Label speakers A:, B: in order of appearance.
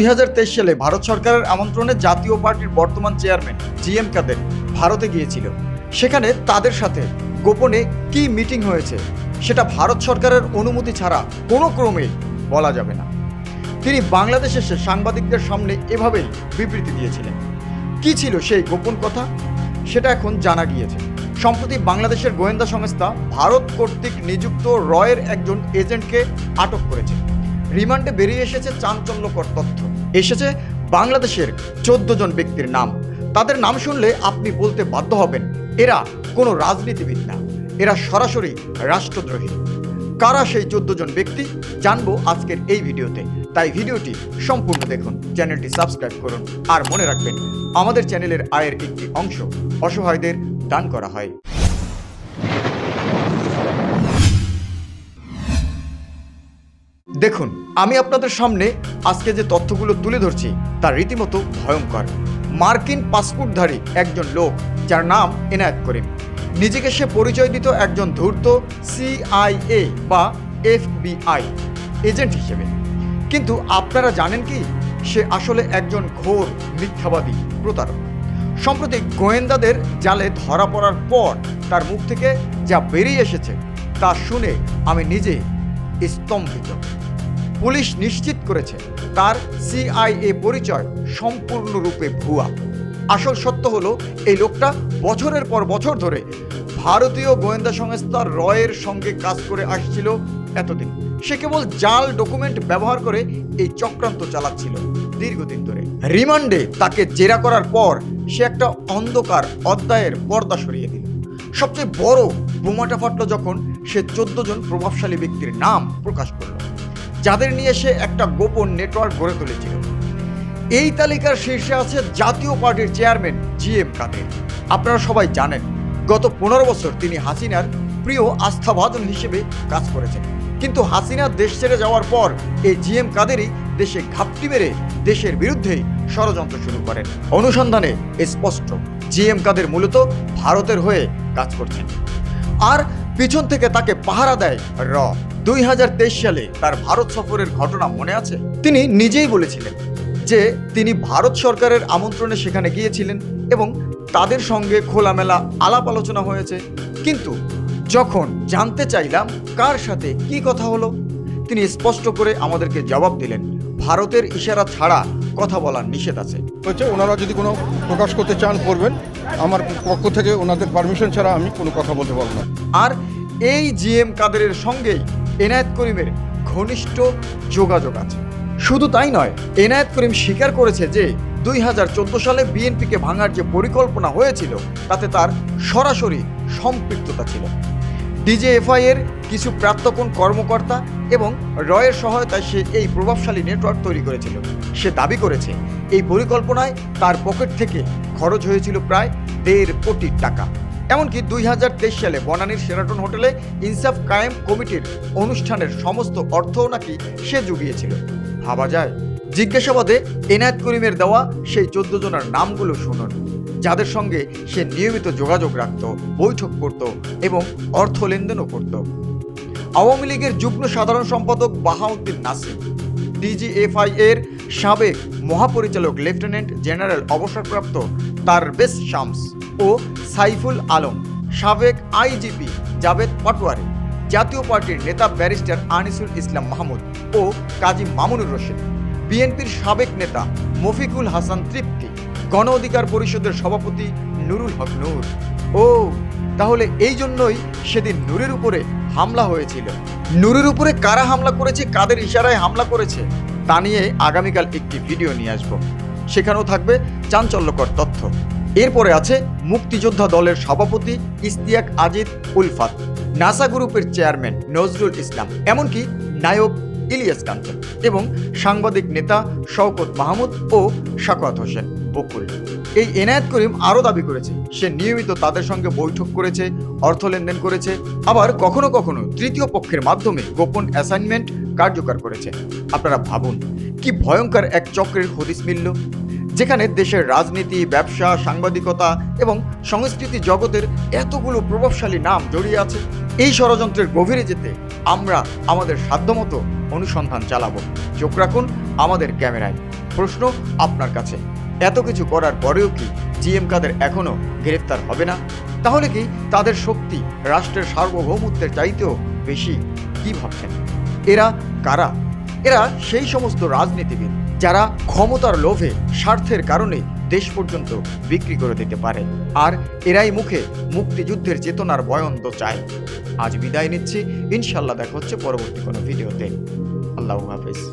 A: দুই হাজার তেইশ সালে ভারত সরকারের আমন্ত্রণে জাতীয় পার্টির বর্তমান চেয়ারম্যান জি এম কাদের ভারতে গিয়েছিল। সেখানে তাদের সাথে গোপনে কি মিটিং হয়েছে সেটা ভারত সরকারের অনুমতি ছাড়া কোনো ক্রমে বলা যাবে না। তিনি বাংলাদেশে এসে সাংবাদিকদের সামনে এভাবেই বিবৃতি দিয়েছিলেন। কি ছিল সেই গোপন কথা? সেটা এখন জানা গিয়েছে। সম্প্রতি বাংলাদেশের গোয়েন্দা সংস্থা ভারত কর্তৃক নিযুক্ত রয়ের একজন এজেন্টকে আটক করেছে। রিমান্ডে বেরিয়ে এসেছে চাঞ্চল্যকর তথ্য। এসেছে বাংলাদেশের চোদ্দ জন ব্যক্তির নাম। তাদের নাম শুনলে আপনি বলতে বাধ্য হবেন, এরা কোনো রাজনীতিবিদ না, এরা সরাসরি রাষ্ট্রদ্রোহী। কারা সেই চোদ্দ জন ব্যক্তি, জানব আজকের এই ভিডিওতে। তাই ভিডিওটি সম্পূর্ণ দেখুন, চ্যানেলটি সাবস্ক্রাইব করুন, আর মনে রাখবেন, আমাদের চ্যানেলের আয়ের একটি অংশ অসহায়দের দান করা হয়। দেখুন আমি আপনাদের সামনে আজকে যে তথ্যগুলো তুলে ধরছি তা রীতিমতো ভয়ঙ্কর। মার্কিন পাসপোর্টধারী একজন লোক, যার নাম এনায়েত করিম। নিজেকে সে পরিচয় দিত একজন ধূর্ত সিআইএ বা এফবিআই এজেন্ট হিসেবে। কিন্তু আপনারা জানেন কি? সে আসলে একজন ঘোর, মিথ্যাবাদী প্রতারক। সম্প্রতি গোয়েন্দাদের জালে ধরা পড়ার পর তার মুখ থেকে যা বেরিয়ে এসেছে তা শুনে আমি নিজে স্তম্ভিত। পুলিশ নিশ্চিত করেছে, তার সিআইএ পরিচয় সম্পূর্ণরূপে ভুয়া। আসল সত্য হলো, এই লোকটা বছরের পর বছর ধরে ভারতীয় গোয়েন্দা সংস্থা রয়ের সঙ্গে কাজ করে আসছিল এতদিন। সে কেবল জাল ডকুমেন্ট ব্যবহার করে এই চক্রান্ত চালাচ্ছিল দীর্ঘদিন ধরে। রিমান্ডে তাকে জেরা করার পর সে একটা অন্ধকার অধ্যায়ের পর্দা সরিয়ে দিল। সবচেয়ে বড় বোমাটা ফাটলো যখন সে চোদ্দ জন প্রভাবশালী ব্যক্তির নাম প্রকাশ করল। যাদের নিয়ে সে একটা গোপন নেটওয়ার্ক গড়ে তুলেছিল। এই তালিকার শীর্ষে আছে জাতীয় পার্টির চেয়ারম্যান জি এম কাদের। আপনারা সবাই জানেন, গত পনেরো বছর তিনি হাসিনার প্রিয় আস্থাভাজন হিসেবে কাজ করেছেন। কিন্তু হাসিনা দেশ ছেড়ে যাওয়ার পর এই জি এম কাদেরই দেশে ঘাপটি মেরে দেশের বিরুদ্ধে ষড়যন্ত্র শুরু করেন। অনুসন্ধানে স্পষ্ট, জি এম কাদের মূলত ভারতের হয়ে কাজ করছেন। আর পিছন থেকে তাকে পাহারা দেয় র। দুই হাজার তেইশ সালে তার ভারত সফরের ঘটনা মনে আছে? তিনি নিজেই বলেছিলেন যে তিনি ভারত সরকারের আমন্ত্রণে সেখানে গিয়েছিলেন এবং তাদের সঙ্গে খোলামেলা আলাপ আলোচনা হয়েছে। কিন্তু যখন জানতে চাইলাম কার সাথে কি কথা হলো, তিনি স্পষ্ট করে আমাদেরকে জবাব দিলেন, ভারতের ইশারা ছাড়া কথা বলার নিষেধ আছে।
B: হচ্ছে, ওনারা যদি কোনো প্রকাশ করতে চান, করবেন। আমার পক্ষ থেকে ওনাদের পারমিশন ছাড়া আমি কোনো কথা বলতে পারব না।
A: আর এই জিএম কাদেরের সঙ্গেই এনায়েত করিমের ঘনিষ্ঠ যোগাযোগ আছে। শুধু তাই নয়, এনায়েত করিম স্বীকার করেছে যে দুই হাজার চোদ্দ সালে বিএনপিকে ভাঙার যে পরিকল্পনা হয়েছিল, তাতে তার সরাসরি সম্পৃক্ততা ছিল। ডিজেএফআই এর কিছু প্রাক্তন কর্মকর্তা এবং রয়ের সহায়তায় সে এই প্রভাবশালী নেটওয়ার্ক তৈরি করেছিল। সে দাবি করেছে এই পরিকল্পনায় তার পকেট থেকে খরচ হয়েছিল প্রায় দেড় কোটি টাকা। এমনকি দুই হাজার তেইশ সালে বনানীর সেরাটন হোটেলে ইনসাফ কায়েম কমিটির অনুষ্ঠানের সমস্ত অর্থও নাকি সে জুগিয়েছিল। ভাবা যায়, জিজ্ঞাসাবাদে এনায়েত করিমের দেওয়া সেই চোদ্দ জনের নামগুলো শুনুন, যাদের সঙ্গে সে নিয়মিত যোগাযোগ রাখত, বৈঠক করত এবং অর্থ লেনদেনও করত। আওয়ামী লীগের যুগ্ম সাধারণ সম্পাদক বাহাউদ্দিন নাসির, ডিজিএফআই এর সাবেক মহাপরিচালক লেফটেন্যান্ট জেনারেল অবসরপ্রাপ্ত তারবেশ শামস ও সাইফুল আলম, সাবেক আইজিপি জাভেদ পাটোয়ারি জাতীয় পার্টির নেতা ব্যারিস্টার আনিসুল ইসলাম মাহমুদ ও কাজী মামুনুর রশিদ। বিএনপির সাবেক নেতা মফিকুল হাসান তৃপ্তি, গণ অধিকার পরিষদের সভাপতি নুরুল হক নূর। ও, তাহলে এই জন্যই সেদিন নূরের উপরে হামলা হয়েছিল। নূরের উপরে কারা হামলা করেছে, কাদের ইশারায় হামলা করেছে, তা নিয়ে আগামীকাল একটি ভিডিও নিয়ে আসব। সেখানেও থাকবে চাঞ্চল্যকর তথ্য। এরপরে আছে মুক্তিযোদ্ধা দলের সভাপতি ইস্তিয়াক আজিদ উলফাত নাসা গ্রুপের চেয়ারম্যান নজরুল ইসলাম, এমনকি নায়ক ইলিয়াস কাঞ্চন এবং সাংবাদিক নেতা শওকত মাহমুদ ও শাকওয়াত হোসেন। বকুল। এই এনায়েত করিম আরও দাবি করেছে, সে নিয়মিত তাদের সঙ্গে বৈঠক করেছে, অর্থ লেনদেন করেছে, আবার কখনো কখনো তৃতীয় পক্ষের মাধ্যমে গোপন অ্যাসাইনমেন্ট কার্যকর করেছে। আপনারা ভাবুন, কি ভয়ঙ্কর এক চক্রের হদিস মিলল, যেখানে দেশের রাজনীতি, ব্যবসা, সাংবাদিকতা এবং সংস্কৃতি জগতের এতগুলো প্রভাবশালী নাম জড়িয়ে আছে, এই ষড়যন্ত্রের গভীরে যেতে আমরা আমাদের সাধ্যমতো অনুসন্ধান চালাবো। চোখ রাখুন আমাদের ক্যামেরায়। প্রশ্ন আপনার কাছে। এত কিছু করার পরেও কি জিএম কাদের এখনও গ্রেফতার হবে না? তাহলে কি তাদের শক্তি রাষ্ট্রের সার্বভৌমত্বের চাইতেও বেশি? কি ভাবছেন? এরা কারা? এরা সেই সমস্ত রাজনীতিবিদ যারা ক্ষমতার লোভে স্বার্থের কারণে দেশ পর্যন্ত বিক্রি করে দিতে পারে। আর এরাই মুখে মুক্তিযুদ্ধের চেতনার বয়ন্ত চায়। আজ বিদায় নিচ্ছি। ইনশাল্লাহ দেখা হচ্ছে পরবর্তী কোনো ভিডিওতে। আল্লাহ হাফেজ।